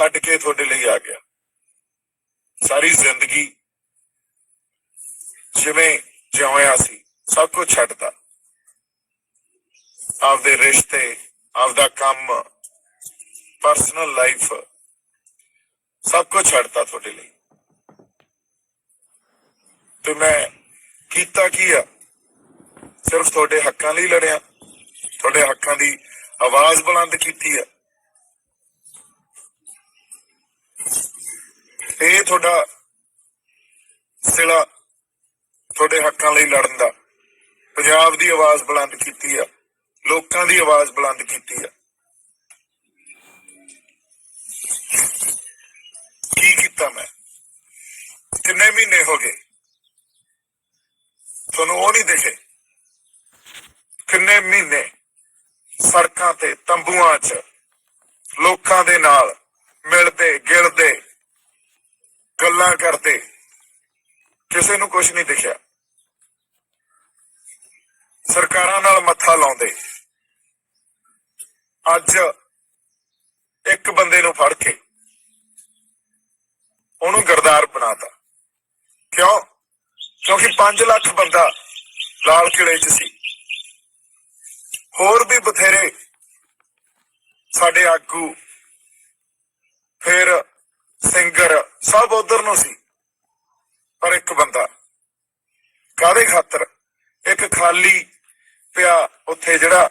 ਸਭ ਛੱਡ ਕੇ ਤੁਹਾਡੇ ਲਈ ਆ ਗਿਆ। ਸਾਰੀ ਜ਼ਿੰਦਗੀ ਜਿਵੇਂ ਜਿਉਇਆ ਸੀ, ਸਭ ਕੁਝ ਛੱਡਤਾ। ਆਪਦੇ ਰਿਸ਼ਤੇ, ਆਪਦਾ ਕੰਮ ਪਰਸਨਲ ਲਾਈਫ ਸਭ ਕੁਝ ਛੱਡਤਾ ਤੁਹਾਡੇ ਲਈ। ਤੇ ਮੈਂ ਕੀਤਾ ਕੀ ਆ? ਸਿਰਫ ਤੁਹਾਡੇ ਹੱਕਾਂ ਲਈ ਲੜਿਆ। ਤੁਹਾਡੇ ਹੱਕਾਂ ਦੀ ਆਵਾਜ਼ ਬੁਲੰਦ ਕੀਤੀ ਆ। ਇਹ ਤੁਹਾਡਾ ਸਿਲਾ ਤੁਹਾਡੇ ਹੱਕਾਂ ਲਈ ਲੜਨ ਦਾ। ਪੰਜਾਬ ਦੀ ਆਵਾਜ਼ ਬੁਲੰਦ ਕੀਤੀ ਆ। ਲੋਕਾਂ ਦੀ ਆਵਾਜ਼ ਬੁਲੰਦ ਕੀਤੀ ਆ। ਕੀ ਕੀਤਾ ਮੈਂ? ਕਿੰਨੇ ਮਹੀਨੇ ਹੋ ਗਏ? ਤੁਹਾਨੂੰ ਉਹ ਨਹੀਂ ਦੇਖੇ। ਕਿੰਨੇ ਮਹੀਨੇ ਸੜਕਾਂ ਤੇ ਤੰਬੂਆਂ 'ਚ ਲੋਕਾਂ ਦੇ ਨਾਲ ਮਿਲਦੇ, ਗਿਲਦੇ ਗੱਲਾਂ ਕਰਦੇ। ਕਿਸੇ ਨੂੰ ਕੁਝ ਨਹੀਂ ਦਿਖਿਆ। ਸਰਕਾਰਾਂ ਨਾਲ ਮੱਥਾ ਲਾਉਂਦੇ। ਅੱਜ ਇੱਕ ਬੰਦੇ ਨੂੰ ਫੜ ਕੇ ਉਹਨੂੰ ਗਰਦਾਰ ਬਣਾਤਾ। ਕਿਉਂ? ਕਿਉਂਕਿ 5 ਲੱਖ ਬੰਦਾ ਲਾਲ ਕਿਲੇ 'ਚ ਸੀ। ਹੋਰ ਵੀ ਬਥੇਰੇ ਸਾਡੇ ਆਗੂ ਫਿਰ ਸਿੰਗਰ ਸਭ ਉਧਰ ਨੂੰ ਸੀ, ਪਰ ਇੱਕ ਬੰਦਾ ਕਾਦੇ ਖਾਤਰ? ਇੱਕ ਖਾਲੀ ਪਿਆ ਉੱਥੇ ਜਿਹੜਾ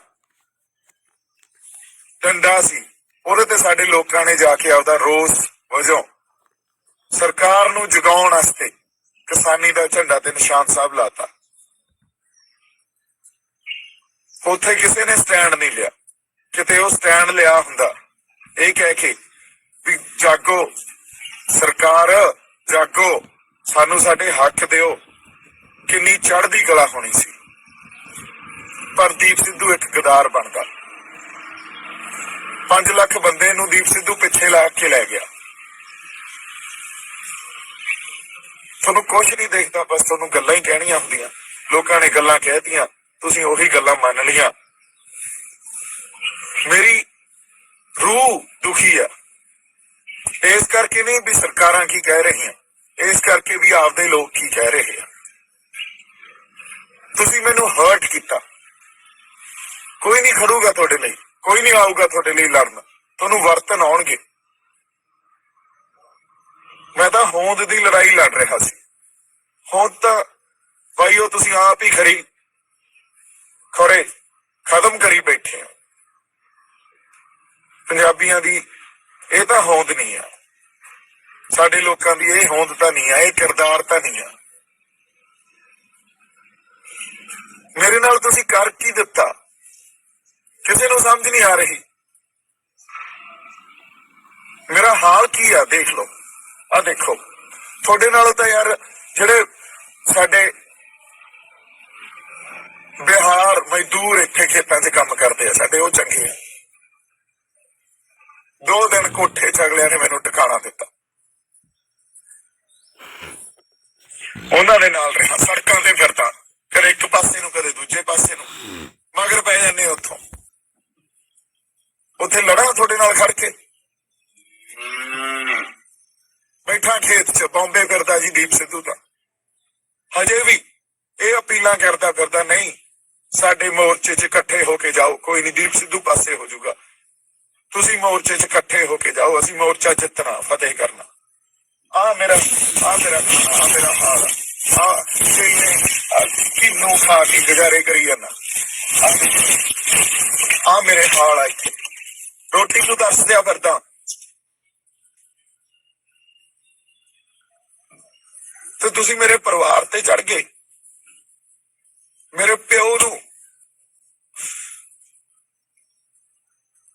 ਡੰਡਾ ਸੀ, ਉਹਦੇ ਤੇ ਸਾਡੇ ਲੋਕਾਂ ਨੇ ਜਾ ਕੇ ਆਪਦਾ ਰੋਸ ਵਜੋਂ ਸਰਕਾਰ ਨੂੰ ਜਗਾਉਣ ਵਾਸਤੇ ਕਿਸਾਨੀ ਦਾ ਝੰਡਾ ਤੇ ਨਿਸ਼ਾਨ ਸਾਹਿਬ ਲਾਤਾ। ਉੱਥੇ ਕਿਸੇ ਨੇ ਸਟੈਂਡ ਨਹੀਂ ਲਿਆ। ਕਿਤੇ ਉਹ ਸਟੈਂਡ ਲਿਆ ਹੁੰਦਾ, ਇਹ ਕਹਿ ਕੇ ਵੀ ਜਾਗੋ ਸਰਕਾਰ, ਜਾਗੋ, ਸਾਨੂੰ ਸਾਡੇ ਹੱਕ ਦਿਓ। ਕਿੰਨੀ ਚੜ੍ਹਦੀ ਕਲਾ ਹੋਣੀ ਸੀ। ਪਰ ਦੀਪ ਸਿੱਧੂ ਇੱਕ ਗਦਾਰ ਬਣਦਾ। 5 ਲੱਖ ਬੰਦੇ ਨੂੰ ਦੀਪ ਸਿੱਧੂ ਪਿੱਛੇ ਲਾ ਕੇ ਲੈ ਗਿਆ। ਤੁਹਾਨੂੰ ਕੁਝ ਨਹੀਂ ਦੇਖਦਾ, ਬਸ ਤੁਹਾਨੂੰ ਗੱਲਾਂ ਹੀ ਕਹਿਣੀਆਂ ਹੁੰਦੀਆਂ। ਲੋਕਾਂ ਨੇ ਗੱਲਾਂ ਕਹਿਤੀਆਂ, ਤੁਸੀਂ ਉਹੀ ਗੱਲਾਂ ਮੰਨ ਲਈਆਂ। ਮੇਰੀ ਰੂਹ ਦੁਖੀ ਆ। ਇਸ ਕਰਕੇ ਨਹੀਂ ਵੀ ਸਰਕਾਰਾਂ ਕੀ ਕਹਿ ਰਹੀਆਂ, ਇਸ ਕਰਕੇ ਵੀ ਆਪਦੇ ਲੋਕ ਕੀ ਕਹਿ ਰਹੇ ਆ। ਤੁਸੀਂ ਮੈਨੂੰ ਹਰਟ ਕੀਤਾ। ਕੋਈ ਨਹੀਂ ਖੜੂਗਾ ਤੁਹਾਡੇ ਲਈ, ਕੋਈ ਨਹੀਂ ਆਊਗਾ ਤੁਹਾਡੇ ਲਈ ਲੜਨ। ਤੁਹਾਨੂੰ ਵਰਤਨ ਆਉਣਗੇ। ਮੈਂ ਤਾਂ ਹੋਂਦ ਦੀ ਲੜਾਈ ਲੜ ਰਿਹਾ ਸੀ। ਹੋਂਦ ਤਾਂ ਭਾਈਓ ਤੁਸੀਂ ਆਪ ਹੀ ਖਰੀ ਖਰੇ ਖਤਮ ਕਰੀ ਬੈਠੇ ਹੋ। ਪੰਜਾਬੀਆਂ ਦੀ ਇਹ ਤਾਂ ਹੋਂਦ ਨਹੀਂ ਆ। ਸਾਡੇ ਲੋਕਾਂ ਦੀ ਇਹ ਹੋਂਦ ਤਾਂ ਨਹੀਂ ਆ, ਇਹ ਕਿਰਦਾਰ ਤਾਂ ਨਹੀਂ ਆ। ਮੇਰੇ ਨਾਲ ਤੁਸੀਂ ਕਰ ਕੀ ਦਿੱਤਾ? ਕਿਸੇ ਨੂੰ ਸਮਝ ਨਹੀਂ ਆ ਰਹੀ। ਮੇਰਾ ਹਾਲ ਕੀ ਆ, ਦੇਖ ਲਓ। ਆ ਦੇਖੋ। ਤੁਹਾਡੇ ਨਾਲ ਤਾਂ ਯਾਰ ਜਿਹੜੇ ਸਾਡੇ ਬਿਹਾਰ ਮਜ਼ਦੂਰ ਇੱਥੇ ਖੇਤਾਂ 'ਚ ਕੰਮ ਕਰਦੇ ਆ, ਸਾਡੇ ਉਹ ਚੰਗੇ ਆ। ਦੋ ਦਿਨ ਕੋਠੇ 'ਚ ਅਗਲਿਆਂ ਨੇ ਮੈਨੂੰ ਟਿਕਾਣਾ ਦਿੱਤਾ। ਉਹਨਾਂ ਦੇ ਨਾਲ ਰਿਹਾ ਸੜਕਾਂ ਤੇ ਫਿਰਦਾ ਕਦੇ ਇੱਕ ਪਾਸੇ ਨੂੰ ਕਦੇ ਦੂਜੇ ਪਾਸੇ ਨੂੰ। ਮਗਰ ਪੈ ਜਾਂਦੇ ਉੱਥੋਂ। ਉੱਥੇ ਲੜਾਂ ਤੁਹਾਡੇ ਨਾਲ ਖੜ ਕੇ। ਬੈਠਾ ਖੇਤ 'ਚ ਬੰਬੇ ਕਰਦਾ ਜੀ ਦੀਪ ਸਿੱਧੂ ਦਾ। ਹਜੇ ਵੀ ਇਹ ਅਪੀਲਾਂ ਕਰਦਾ ਕਰਦਾ ਨਹੀਂ ਸਾਡੇ ਮੋਰਚੇ 'ਚ ਇਕੱਠੇ ਹੋ ਕੇ ਜਾਓ ਕੋਈ ਨਹੀਂ ਦੀਪ ਸਿੱਧੂ ਪਾਸੇ ਹੋ ਜਾਊਗਾ। ਮੋਰਚੇ 'ਚ ਇਕੱਠੇ ਹੋ ਕੇ ਜਾਓ, ਅਸੀਂ ਮੋਰਚਾ ਜਿੱਤਣਾ, ਫਤਿਹ ਕਰਨਾ। ਆ ਮੇਰਾ ਆ ਮੇਰਾ ਆ ਮੇਰਾ ਹਾਲ। ਆ ਕਿੰਨੇ ਕਿੰਨੂ ਖਾ ਕੇ ਗੁਜ਼ਾਰੇ ਕਰੀ ਜਾਂਦਾ। ਆ ਮੇਰੇ ਹਾਲ ਆ ਇੱਥੇ। ਰੋਟੀ ਨੂੰ ਦੱਸ ਦਿਆ ਫਿਰਦਾ ਤੇ ਤੁਸੀਂ ਮੇਰੇ ਪਰਿਵਾਰ ਤੇ ਚੜ ਗਏ। ਮੇਰੇ ਪਿਓ ਨੂੰ।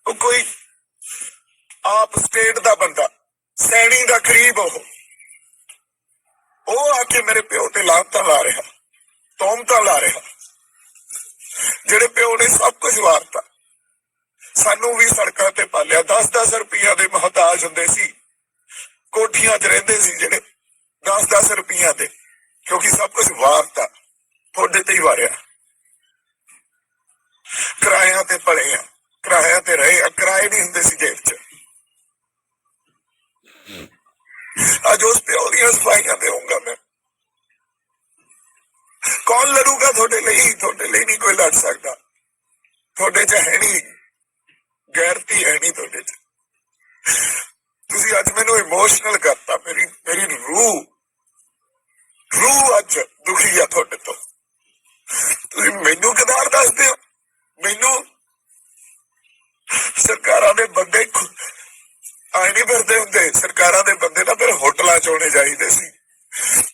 ਉਹ ਕੋਈ ਆਪ ਸਟੇਟ ਦਾ ਬੰਦਾ, ਸੈਣੀ ਦਾ ਕਰੀਬ ਉਹ। ਉਹ ਆ ਕੇ ਮੇਰੇ ਪਿਓ ਤੇ ਲਾਂਤਾਂ ਲਾ ਰਿਹਾ, ਤੋਮਤਾਂ ਲਾ ਰਿਹਾ। ਜਿਹੜੇ ਪਿਓ ਨੇ ਸਭ ਕੁਝ ਵਾਰਤਾ। ਸਾਨੂੰ ਵੀ ਸੜਕਾਂ ਤੇ ਪਾਲਿਆ। 10-10 ਰੁਪਈਆ ਦੇ ਮਹਤਾਜ ਹੁੰਦੇ ਸੀ। ਕੋਠੀਆਂ 'ਚ ਰਹਿੰਦੇ ਸੀ ਜਿਹੜੇ। 10-10 ਰੁਪਈਆ ਦੇ। ਕਿਉਂਕਿ ਸਭ ਕੁਝ ਵਾਰਤਾ। ਤੁਹਾਡੇ ਤੇ ਹੀ ਵਾਰਿਆ। ਕਿਰਾਇਆਂ ਤੇ ਪਲੇ ਆ। ਕਿਰਾਇਆਂ ਤੇ ਰਹੇ ਆ। ਕਿਰਾਏ ਨਹੀਂ ਹੁੰਦੇ ਸੀ ਜੇਬ 'ਚ। ਸਫਾਈਆਂ ਦੇਵਾਂਗਾ ਮੈਂ ਕੌਣ ਲੜੂਗਾ ਤੁਹਾਡੇ ਲਈ ਤੁਹਾਡੇ ਲਈ ਨਹੀਂ ਕੋਈ ਲੜ ਸਕਦਾ ਤੁਹਾਡੇ 'ਚ ਹੈ ਨਹੀਂ ਗੈਰਤੀ ਹੈ ਨਹੀਂ ਤੁਹਾਡੇ 'ਚ ਤੁਸੀਂ ਅੱਜ ਮੈਨੂੰ ਇਮੋਸ਼ਨਲ ਕਰਤਾ ਮੇਰੀ ਮੇਰੀ ਰੂਹ ਰੂਹ ਅੱਜ ਦੁਖੀ ਆ ਤੁਹਾਡੇ ਤੋਂ ਤੁਸੀਂ ਮੈਨੂੰ ਕਿਦਾਰ ਦੱਸਦੇ ਹੋ ਮੈਨੂੰ ਸਰਕਾਰਾਂ ਦੇ ਬੰਦੇ ਆਏ ਨਹੀਂ ਫਿਰਦੇ ਹੁੰਦੇ ਸਰਕਾਰਾਂ ਦੇ ਬੰਦੇ ਤਾਂ ਫਿਰ ਹੋਟਲਾਂ 'ਚ ਹੋਣੇ ਚਾਹੀਦੇ ਸੀ।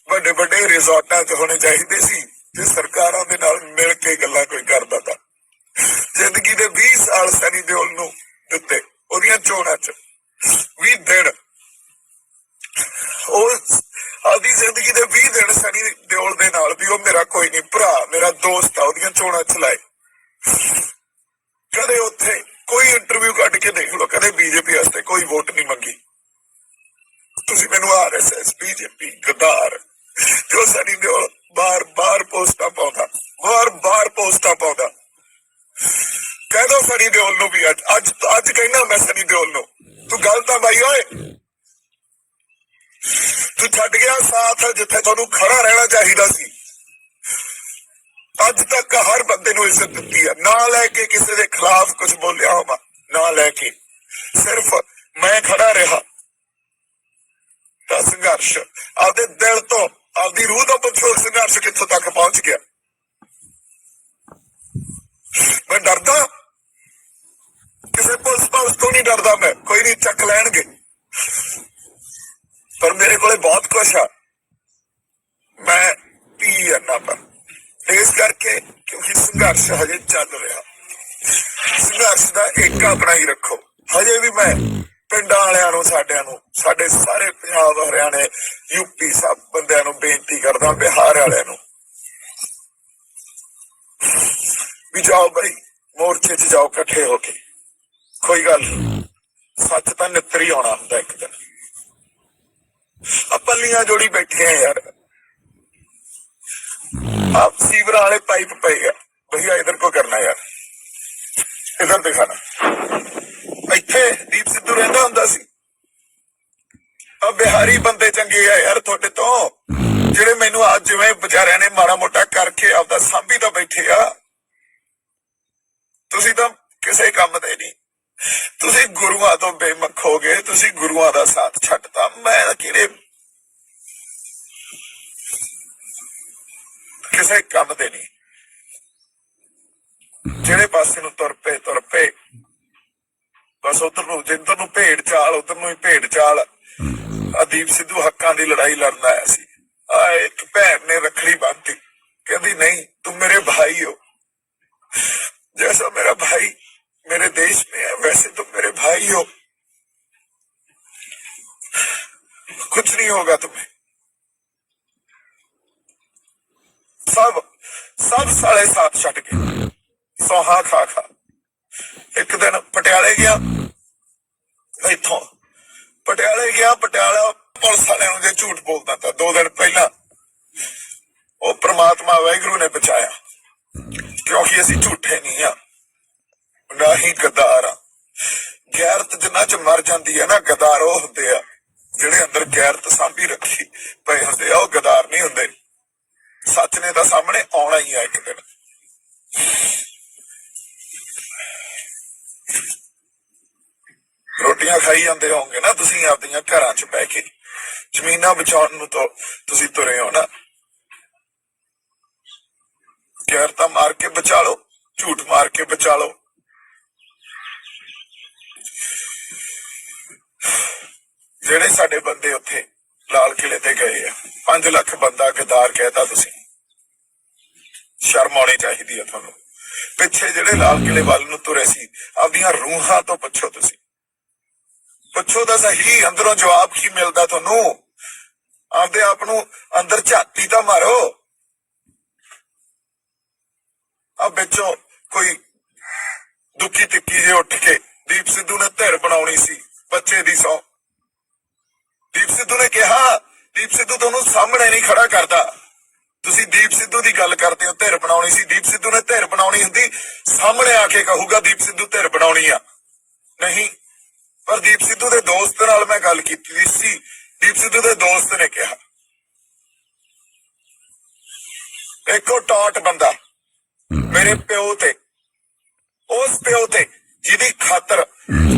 ਵੱਡੇ ਵੱਡੇ ਰਿਜ਼ੋਰਟਾਂ 'ਚ ਹੋਣੇ ਚਾਹੀਦੇ ਸੀ ਤੇ ਸਰਕਾਰਾਂ ਦੇ ਨਾਲ ਮਿਲ ਕੇ ਗੱਲਾਂ ਕੋਈ ਕਰਦਾ ਤਾਂ। ਜ਼ਿੰਦਗੀ ਦੇ 20 ਸਾਲ ਸਨੀ ਦਿਓਲ ਨੂੰ ਦਿੱਤੇ ਉਹਦੀਆਂ ਚੋਣਾਂ 'ਚ। 20 ਦਿਨ। ਉਹ ਆਦੀ ਜ਼ਿੰਦਗੀ ਦੇ 20 ਦਿਨ ਸਨੀ ਦਿਓਲ ਦੇ ਨਾਲ ਵੀ ਉਹ ਮੇਰਾ ਕੋਈ ਨਹੀਂ ਭਰਾ, ਮੇਰਾ ਦੋਸਤ ਆ, ਉਹਦੀਆਂ ਚੋਣਾਂ ਚਲਾਏ ਕਦੇ ਉੱਥੇ ਕੋਈ ਇੰਟਰਵਿਊ ਕੱਢ ਕੇ ਦੇਖ ਲਓ, ਕਦੇ ਬੀਜੇਪੀ ਵਾਸਤੇ ਕੋਈ ਵੋਟ ਨਹੀਂ ਮੰਗੀ। ਤੁਸੀਂ ਮੈਨੂੰ ਆਰਐਸਐਸ ਬੀਜੇਪੀ ਗਦਾਰ ਜੋ ਸਨੀ ਦਿਓਲ ਬਾਰ ਬਾਰ ਪੋਸਟਾਂ ਪਾਉਂਦਾ, ਬਾਰ ਬਾਰ ਪੋਸਟਾਂ ਪਾਉਂਦਾ। ਕਹਿ ਦੋ ਸਨੀ ਦਿਓਲ ਨੂੰ ਵੀ ਅੱਜ। ਅੱਜ ਅੱਜ ਕਹਿਣਾ ਮੈਂ ਸਨੀ ਦਿਓਲ ਨੂੰ। ਤੂੰ ਗੱਲ ਤਾਂ ਬਾਈ ਓਏ। ਤੂੰ ਛੱਡ ਗਿਆ ਸਾਥ, ਜਿੱਥੇ ਤੁਹਾਨੂੰ ਖੜਾ ਰਹਿਣਾ ਚਾਹੀਦਾ ਸੀ। ਅੱਜ ਤੱਕ ਹਰ ਬੰਦੇ ਨੂੰ ਇੱਜ਼ਤ ਦਿੱਤੀ ਹੈ ਨਾ ਲੈ ਕੇ ਕਿਸੇ ਦੇ ਖਿਲਾਫ ਕੁਝ ਬੋਲਿਆ ਹੋਵਾ, ਨਾ ਲੈ ਕੇ। ਸਿਰਫ ਮੈਂ ਖੜਾ ਰਿਹਾ। ਤਾਂ ਸੰਘਰਸ਼, ਆਪਦੇ ਦਿਲ ਤੋਂ ਆਪਦੀ ਰੂਹ ਤੋਂ ਪੁੱਛੋ ਸੰਘਰਸ਼ ਕਿੱਥੋਂ ਤੱਕ ਪਹੁੰਚ ਗਿਆ। ਮੈਂ ਡਰਦਾ, ਕਿਸੇ ਪੁਲਿਸ ਪੁਲਿਸ ਤੋਂ ਨਹੀਂ ਡਰਦਾ ਮੈਂ, ਕੋਈ ਨਹੀਂ ਚੱਕ ਲੈਣਗੇ। ਪਰ ਮੇਰੇ ਕੋਲੇ ਬਹੁਤ ਕੁਛ ਆ। ਮੈਂ ਪੀ ਜਾਨਾ ਪਰ। ਇਸ ਕਰਕੇ ਕਿਉਂਕਿ ਸੰਘਰਸ਼ ਹਜੇ ਚੱਲ ਰਿਹਾ। ਸੰਘਰਸ਼ ਦਾ ਏਕਾ ਬਣਾਈ ਰੱਖੋ। ਹਜੇ ਵੀ ਮੈਂ ਪਿੰਡਾਂ ਵਾਲਿਆਂ ਨੂੰ, ਸਾਡਿਆਂ ਨੂੰ, ਸਾਡੇ ਸਾਰੇ ਪੰਜਾਬ ਹਰਿਆਣੇ ਯੂਪੀ ਸਭ ਬੰਦਿਆਂ ਨੂੰ ਬੇਨਤੀ ਕਰਦਾ, ਬਿਹਾਰ ਵਾਲਿਆਂ ਨੂੰ। ਵੀ ਜਾਓ ਬਈ, ਮੋਰਚੇ 'ਚ ਜਾਓ, ਇਕੱਠੇ ਹੋ ਕੇ। ਕੋਈ ਗੱਲ ਸੱਚ ਤਾਂ ਨਿੱਤਰੀ ਆਉਣਾ ਹੁੰਦਾ ਇੱਕ ਦਿਨ। ਆਪਾਂ ਲੀਆਂ ਜੋੜੀ ਬੈਠੇ ਆ ਯਾਰ। ਆਪ ਸੀਵਰ ਵਾਲੇ ਪਾਈਪ ਪਏ ਆ। ਬਈਆ ਇਧਰ ਕੋ ਕਰਨਾ ਯਾਰ। ਇਧਰ ਦਿਖਾਣਾ ਚੰਗੇ ਆ ਯਾਰ ਤੁਹਾਡੇ ਤੋਂ। ਜਿਹੜੇ ਮੈਨੂੰ ਅੱਜ ਜਿਵੇਂ ਵਿਚਾਰਿਆਂ ਨੇ ਮਾੜਾ ਮੋਟਾ ਕਰਕੇ ਆਪਦਾ ਸਾਂਭੀ ਤਾਂ ਬੈਠੇ ਆ। ਤੁਸੀਂ ਤਾਂ ਕਿਸੇ ਕੰਮ ਦੇ ਨਹੀਂ। ਤੁਸੀਂ ਗੁਰੂਆਂ ਤੋਂ ਬੇਮੁਖ ਹੋ ਗਏ, ਤੁਸੀਂ ਗੁਰੂਆਂ ਦਾ ਸਾਥ ਛੱਡਤਾ। ਮੈਂ ਕਿਹੜੇ ਕਿਸੇ ਕੰਮ ਦੇ ਨਹੀਂ। ਜਿਹੜੇ ਪਾਸੇ ਨੂੰ ਤੁਰ ਪਏ ਤੁਰ ਪਏ। ਬਸ ਉਧਰ ਨੂੰ, ਜਿੱਧਰ ਨੂੰ ਭੇਡ ਚਾਲ, ਉਧਰ ਨੂੰ ਹੀ ਭੇਡ ਚਾਲ। ਅਦੀਪ ਸਿੱਧੂ ਹੱਕਾਂ ਦੀ ਲੜਾਈ ਲੜਨ ਆਇਆ ਸੀ ਆ ਇੱਕ ਭੈਣ ਨੇ ਰੱਖੜੀ ਬੰਨ੍ਹਤੀ ਕਹਿੰਦੀ ਨਹੀਂ ਤੂੰ ਮੇਰੇ ਭਾਈ ਹੋ जैसा मेरा भाई मेरे देश में है वैसे तुम मेरे भाई हो कुछ नहीं होगा तुम्हें सब सब साले साथ छट गए ਸੌਹਾ ਖਾ ਖਾ ਇੱਕ ਦਿਨ ਪਟਿਆਲੇ ਗਿਆ ਇੱਥੋਂ ਪਟਿਆਲੇ ਗਿਆ, ਪਟਿਆਲਾ ਪੁਲਿਸ ਵਾਲਿਆਂ ਨੂੰ ਜੇ ਝੂਠ ਬੋਲਦਾ ਤਾਂ ਦੋ ਦਿਨ ਪਹਿਲਾਂ ਉਹ ਪ੍ਰਮਾਤਮਾ ਵਾਹਿਗੁਰੂ ਨੇ ਬਚਾਇਆ। ਕਿਉਂਕਿ ਅਸੀਂ ਝੂਠੇ ਨਹੀਂ ਆ ਨਾ ਹੀ ਗਦਾਰ ਆ ਗੈਰਤ ਜਿੰਨਾ ਚ ਮਰ ਜਾਂਦੀ ਹੈ ਨਾ, ਗਦਾਰ ਉਹ ਹੁੰਦੇ ਆ ਜਿਹੜੇ ਅੰਦਰ ਗੈਰਤ ਸਾਂਭੀ ਰੱਖੀ ਪਏ ਹੁੰਦੇ ਆ, ਉਹ ਗਦਾਰ ਨਹੀਂ ਹੁੰਦੇ। ਸੱਚ ਨੇ ਤਾਂ ਸਾਹਮਣੇ ਆਉਣਾ ਹੀ ਆ ਇੱਕ ਦਿਨ। ਰੋਟੀਆਂ ਖਾਈ ਜਾਂਦੇ ਹੋਵੋਗੇ ਨਾ, ਤੁਸੀਂ ਆਪਦੀਆਂ ਘਰਾਂ 'ਚ ਬਹਿ ਕੇ। ਜ਼ਮੀਨਾਂ ਬਚਾਉਣ ਨੂੰ ਤਾਂ, ਤੁਸੀਂ ਤੁਰੇ ਹੋ ਨਾ। ਗੈਰ ਤਾਂ ਮਾਰ ਕੇ ਬਚਾ ਲਓ, ਝੂਠ ਮਾਰ ਕੇ ਬਚਾ ਲਓ। ਜਿਹੜੇ ਸਾਡੇ ਬੰਦੇ ਉੱਥੇ ਲਾਲ ਕਿਲੇ ਤੇ ਗਏ ਆ 5 ਲੱਖ ਬੰਦਾ ਗਦਾਰ ਕਹਿਤਾ ਤੁਸੀਂ। ਸ਼ਰਮ ਆਉਣੀ ਚਾਹੀਦੀ ਆ ਤੁਹਾਨੂੰ। ਪਿੱਛੇ ਜਿਹੜੇ ਲਾਲ ਕਿਲੇ ਵੱਲ ਨੂੰ ਤੁਰੇ ਸੀ, ਆਪਦੀਆਂ ਰੂਹਾਂ ਤੋਂ ਪੁੱਛੋ ਤੁਸੀਂ। ਪੁੱਛੋ ਤਾਂ ਸਹੀ, ਅੰਦਰੋਂ ਜਵਾਬ ਕੀ ਮਿਲਦਾ ਤੁਹਾਨੂੰ? ਆਪਦੇ ਆਪ ਨੂੰ ਅੰਦਰ ਝਾਤੀ ਤਾਂ ਮਾਰੋ। ਆ ਵਿੱਚੋਂ ਕੋਈ ਦੁੱਖੀ ਤਿੱਕੀ ਜੇ ਉੱਠ ਕੇ ਦੀਪ ਸਿੱਧੂ ਨੇ ਧਿਰ ਬਣਾਉਣੀ ਸੀ, ਬੱਚੇ ਦੀ ਸੌ। ਦੀਪ ਸਿੱਧੂ ਨੇ ਕਿਹਾ, ਦੀਪ ਸਿੱਧੂ ਤੁਹਾਨੂੰ ਸਾਹਮਣੇ ਨਹੀਂ ਖੜਾ ਕਰਦਾ। ਤੁਸੀਂ ਦੀਪ ਸਿੱਧੂ ਦੀ ਗੱਲ ਕਰਦੇ ਹੋ, ਧਿਰ ਬਣਾਉਣੀ ਸੀ। ਦੀਪ ਸਿੱਧੂ ਨੇ ਧਿਰ ਬਣਾਉਣੀ ਹੁੰਦੀ, ਸਾਹਮਣੇ ਆ ਕੇ ਕਹੂਗਾ ਦੀਪ ਸਿੱਧੂ ਧਿਰ ਬਣਾਉਣੀ ਆ। ਨਹੀਂ ਪਰ ਦੀਪ ਸਿੱਧੂ ਦੇ ਦੋਸਤ ਨਾਲ ਮੈਂ ਗੱਲ ਕੀਤੀ ਸੀ। ਦੀਪ ਸਿੱਧੂ ਦੇ ਦੋਸਤ ਨੇ ਕਿਹਾ ਇੱਕੋ ਟਾਟ ਬੰਦਾ, ਮੇਰੇ ਪਿਓ ਤੇ, ਉਸ ਪਿਓ ਤੇ, ਜਿਹਦੀ ਖਾਤਰ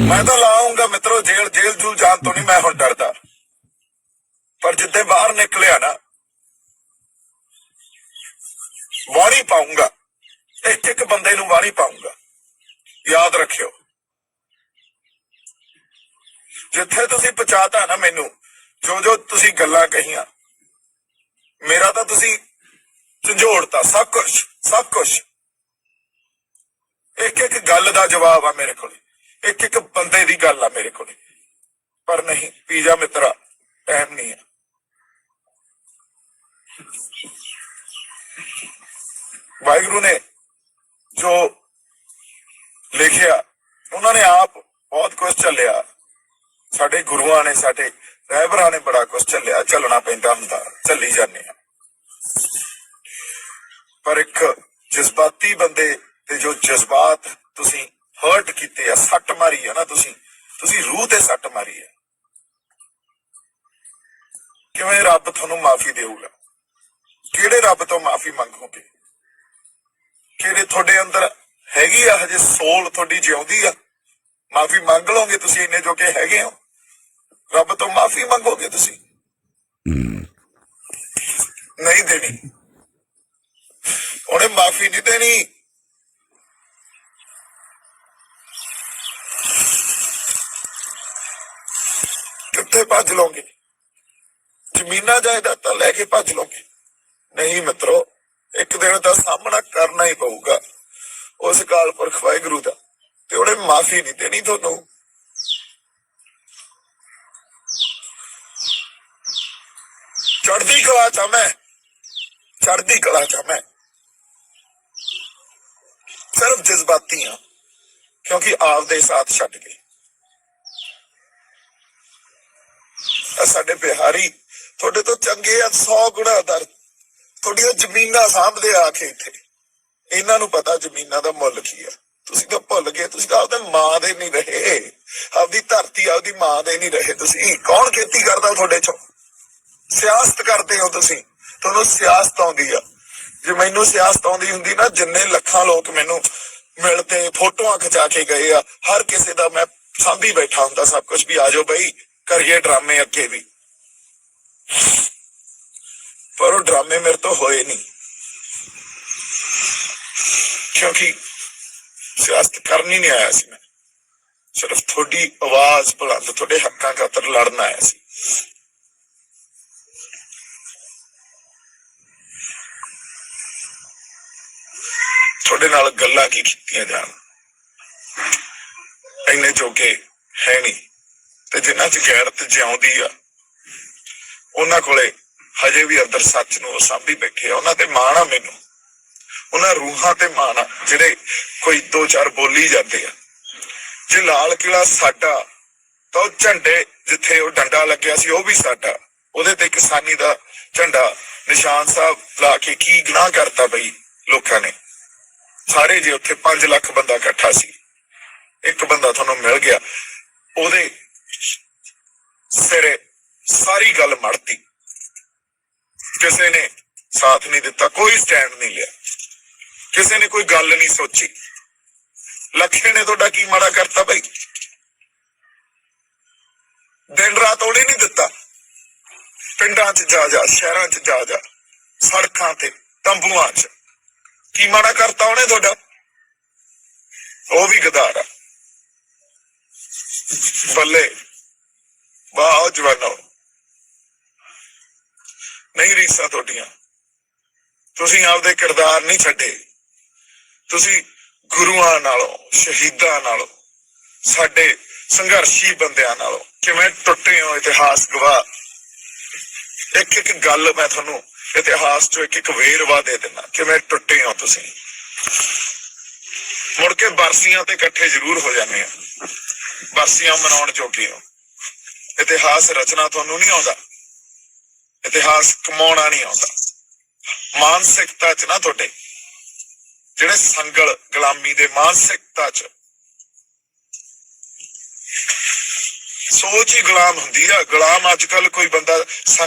ਮੈਂ ਤਾਂ ਲਾਉਂਗਾ ਮਿੱਤਰੋ ਜੇਲ ਜੇਲ ਜੂਲ ਜਾਣ ਤੋਂ ਨਹੀਂ, ਮੈਂ ਹੁਣ ਡਰਦਾ। ਮੈਨੂੰ, ਜੋ ਜੋ ਤੁਸੀਂ ਗੱਲਾਂ ਕਹੀਆਂ। ਮੇਰਾ ਤਾਂ ਤੁਸੀਂ ਝੰਜੋੜਤਾ, ਸਭ ਕੁਝ ਸਭ ਕੁਝ ਇੱਕ ਇੱਕ ਗੱਲ ਦਾ ਜਵਾਬ ਆ ਮੇਰੇ ਕੋਲ। ਇੱਕ ਇੱਕ ਬੰਦੇ ਦੀ ਗੱਲ ਆ ਮੇਰੇ ਕੋਲ। ਪਰ ਨਹੀਂ, ਪੀਜਾ ਮਿੱਤਰਾ ਟਾਈਮ ਨਹੀਂ ਆ ਵਾਹਿਗੁਰੂ ਨੇ ਜੋ ਲਿਖਿਆ ਉਹਨਾਂ ਨੇ ਆਪ ਬਹੁਤ ਕੁਝ ਚੱਲਿਆ ਸਾਡੇ ਗੁਰੂਆਂ ਨੇ ਸਾਡੇ ਰਹਿਬਰਾਂ ਨੇ ਬੜਾ ਕੁਝ ਚੱਲਿਆ, ਚੱਲਣਾ ਪੈਂਦਾ ਹੁੰਦਾ, ਚੱਲੀ ਜਾਂਦੇ ਆ ਪਰ ਇੱਕ ਜਜ਼ਬਾਤੀ ਬੰਦੇ ਤੇ ਜੋ ਜਜ਼ਬਾਤ ਤੁਸੀਂ ਹਰਟ ਕੀਤੇ ਆ, ਸੱਟ ਮਾਰੀ ਆ ਨਾ ਤੁਸੀਂ ਤੁਸੀਂ ਰੂਹ ਤੇ ਸੱਟ ਮਾਰੀ ਆ। ਕਿਵੇਂ ਰੱਬ ਤੁਹਾਨੂੰ ਮਾਫੀ ਦੇਊਗਾ? ਕਿਹੜੇ ਰੱਬ ਤੋਂ ਮਾਫੀ ਮੰਗੋਗੇ? ਕਿਹੜੇ ਤੁਹਾਡੇ ਅੰਦਰ ਹੈਗੀ ਆ ਹਜੇ ਸੋਲ ਤੁਹਾਡੀ ਜਿਉਂਦੀ ਆ? ਮਾਫੀ ਮੰਗ ਲਓਗੇ ਤੁਸੀਂ ਇੰਨੇ ਜੋਗੇ ਹੈਗੇ ਹੋ? ਰੱਬ ਤੋਂ ਮਾਫੀ ਮੰਗੋਗੇ ਤੁਸੀਂ? ਨਹੀਂ ਦੇਣੀ। ਉਹਨੇ ਮਾਫੀ ਨਹੀਂ ਦੇਣੀ। ਕਿੱਥੇ ਭੱਜ ਲਓਗੇ? ਜ਼ਮੀਨਾਂ ਜਾਇਦਾਦਾਂ ਲੈ ਕੇ ਭੱਜ ਲਓਗੇ? ਨਹੀਂ ਮਿੱਤਰੋ ਇੱਕ ਦਿਨ ਦਾ ਸਾਹਮਣਾ ਕਰਨਾ ਹੀ ਪਊਗਾ। ਉਸ ਕਾਲ ਪੁਰਖ ਵਾਹਿਗੁਰੂ ਦਾ। ਤੇ ਉਹਨੇ ਮਾਫੀ ਨਹੀਂ ਦੇਣੀ ਤੁਹਾਨੂੰ। ਚੜਦੀ ਕਲਾ ਚ ਮੈਂ। ਚੜਦੀ ਕਲਾ ਚ ਮੈਂ। ਸਿਰਫ ਜਜ਼ਬਾਤੀ ਆ ਕਿਉਂਕਿ ਆਪ ਦੇ ਸਾਥ ਛੱਡ ਗਏ ਸਾਡੇ ਬਿਹਾਰੀ, ਤੁਹਾਡੇ ਤੋਂ ਚੰਗੇ ਆ 100 ਗੁਣਾ ਦਰ। ਤੁਹਾਡੀਆਂ ਜ਼ਮੀਨਾਂ ਸਾਂਭਦੇ ਆ ਕੇ ਇੱਥੇ। ਇਹਨਾਂ ਨੂੰ ਪਤਾ ਜ਼ਮੀਨਾਂ ਦਾ ਮੁੱਲ ਕੀ ਆ। ਤੁਸੀਂ ਤਾਂ ਭੁੱਲ ਗਏ, ਤੁਸੀਂ ਤਾਂ ਆਪਦੇ ਮਾਂ ਦੇ ਨਹੀਂ ਰਹੇ। ਆਪਦੀ ਧਰਤੀ ਆਪਦੀ ਮਾਂ ਦੇ ਨਹੀਂ ਰਹੇ। ਤੁਸੀਂ ਕੌਣ ਖੇਤੀ ਕਰਦਾ ਤੁਹਾਡੇ ਚੋਂ? ਸਿਆਸਤ ਕਰਦੇ ਹੋ ਤੁਸੀਂ, ਤੁਹਾਨੂੰ ਸਿਆਸਤ ਆਉਂਦੀ ਆ। ਜੇ ਮੈਨੂੰ ਸਿਆਸਤ ਆਉਂਦੀ ਹੁੰਦੀ ਨਾ, ਜਿੰਨੇ ਲੱਖਾਂ ਲੋਕ ਮੈਨੂੰ ਮਿਲਦੇ ਫੋਟੋਆਂ ਖਿਚਾ ਕੇ ਗਏ ਆ, ਹਰ ਕਿਸੇ ਦਾ ਮੈਂ ਸਾਂਭੀ ਬੈਠਾ ਹੁੰਦਾ ਸਭ ਕੁਝ ਵੀ ਆਜੋ ਬਈ, ਕਰੀਏ ਡਰਾਮੇ ਅੱਗੇ ਵੀ। ਪਰ ਉਹ ਡਰਾਮੇ ਮੇਰੇ ਤੋਂ ਹੋਏ ਨਹੀਂ। ਕਿਉਂਕਿ ਸਿਆਸਤ ਕਰਨੀ ਨਹੀਂ ਆਇਆ ਸੀ ਮੈਂ। ਸਿਰਫ ਤੁਹਾਡੀ ਆਵਾਜ਼ ਬੁਲੰਦ ਤੁਹਾਡੇ ਹੱਕਾਂ ਖਾਤਰ ਲੜਨ ਆਇਆ ਸੀ। ਤੁਹਾਡੇ ਨਾਲ ਗੱਲਾਂ ਕੀ ਕੀਤੀਆਂ ਜਾਣ। ਇੰਨੇ ਜੋਗੇ ਹੈ ਨਹੀਂ, ਤੇ ਜਿਨ੍ਹਾਂ ਚ ਗੈਰਤ ਜਿਉਂਦੀ ਆ, ਉਹਨਾਂ ਕੋਲੇ ਹਜੇ ਵੀ ਅੰਦਰ ਸੱਚ ਨੂੰ ਸਾਂਭੀ ਬੈਠੇ ਆ। ਉਹਨਾਂ ਤੇ ਮਾਣ ਆ ਮੈਨੂੰ। ਉਹਨਾਂ ਰੂਹਾਂ ਤੇ ਮਾਣ ਆ, ਜਿਹੜੇ ਕੋਈ ਦੋ ਚਾਰ ਬੋਲੀ ਜਾਂਦੇ ਆ। ਜੇ ਲਾਲ ਕਿਲਾ ਸਾਡਾ, ਤਾਂ ਉਹ ਝੰਡੇ ਜਿੱਥੇ ਉਹ ਡੰਡਾ ਲੱਗਿਆ ਸੀ, ਉਹ ਵੀ ਸਾਡਾ। ਉਹਦੇ ਤੇ ਕਿਸਾਨੀ ਦਾ ਝੰਡਾ ਨਿਸ਼ਾਨ ਸਾਹਿਬ ਲਾ ਕੇ ਕੀ ਗੁਨਾਹ ਕਰਤਾ ਬਈ ਲੋਕਾਂ ਨੇ। ਸਾਰੇ ਜੇ ਉੱਥੇ 5 ਲੱਖ ਬੰਦਾ ਇਕੱਠਾ ਸੀ, ਇੱਕ ਬੰਦਾ ਤੁਹਾਨੂੰ ਮਿਲ ਗਿਆ, ਉਹਦੇ ਸਿਰੇ ਸਾਰੀ ਗੱਲ ਮੜਤੀ। ਕਿਸੇ ਨੇ ਸਾਥ ਨਹੀਂ ਦਿੱਤਾ, ਕੋਈ ਸਟੈਂਡ ਨਹੀਂ ਲਿਆ। ਕਿਸੇ ਨੇ ਕੋਈ ਗੱਲ ਨਹੀਂ ਸੋਚੀ। ਲੱਖੇ ਨੇ ਤੁਹਾਡਾ ਕੀ ਮਾੜਾ ਕਰਤਾ ਭਾਈ ਦਿਨ ਰਾਤ ਉਹਨੇ ਨਹੀਂ ਦਿੱਤਾ। ਪਿੰਡਾਂ 'ਚ ਜਾ ਜਾ, ਸ਼ਹਿਰਾਂ 'ਚ ਜਾ ਜਾ, ਸੜਕਾਂ ਤੇ, ਤੰਬੂਆਂ 'ਚ। ਕੀ ਮਾੜਾ ਕਰਤਾ ਉਹਨੇ ਤੁਹਾਡਾ? ਉਹ ਵੀ ਗਦਾਰ ਆ। ਬੱਲੇ। ਵਾਹ ਜਵਾਨੋ। ਨਹੀਂ ਰੀਸਾਂ ਤੁਹਾਡੀਆਂ। ਤੁਸੀਂ ਆਪਦੇ ਕਿਰਦਾਰ ਨਹੀਂ ਛੱਡੇ। ਤੁਸੀਂ ਗੁਰੂਆਂ ਨਾਲੋਂ, ਸ਼ਹੀਦਾਂ ਨਾਲੋਂ, ਸਾਡੇ ਸੰਘਰਸ਼ੀ ਬੰਦਿਆਂ ਨਾਲੋਂ ਕਿਵੇਂ ਟੁੱਟੇ ਹੋ ਇਤਿਹਾਸ ਗਵਾਹ ਇੱਕ ਇੱਕ ਗੱਲ ਮੈਂ ਤੁਹਾਨੂੰ ਇਤਿਹਾਸ ਚੋਂ ਇੱਕ ਇੱਕ ਵੇਰਵਾ ਦੇ ਦਿੰਦਾ ਕਿਵੇਂ ਟੁੱਟੇ ਹੋ ਤੁਸੀਂ। ਮੁੜ ਕੇ ਬਰਸੀਆਂ ਤੇ ਇਕੱਠੇ ਜ਼ਰੂਰ ਹੋ ਜਾਂਦੇ ਆ ਬਰਸੀਆਂ ਮਨਾਉਣ ਜੋਗੇ ਹੋ। ਇਤਿਹਾਸ ਰਚਨਾ ਤੁਹਾਨੂੰ ਨਹੀਂ ਆਉਂਦਾ। ਇਤਿਹਾਸ ਕਮਾਉਣਾ ਨਹੀਂ ਆਉਂਦਾ। ਮਾਨਸਿਕਤਾ ਚ ਨਾ ਤੁਹਾਡੇ। ਜਿਹੜੇ ਸੰਗਲ ਗੁਲਾਮੀ ਦੇ ਮਾਨਸਿਕਤਾ ਚ। ਸੋਚ ਹੀ ਗੁਲਾਮ ਹੁੰਦੀ ਆ। ਗੁਲਾਮ ਅੱਜ ਕੱਲ ਕੋਈ ਬੰਦਾ ਸੰਗ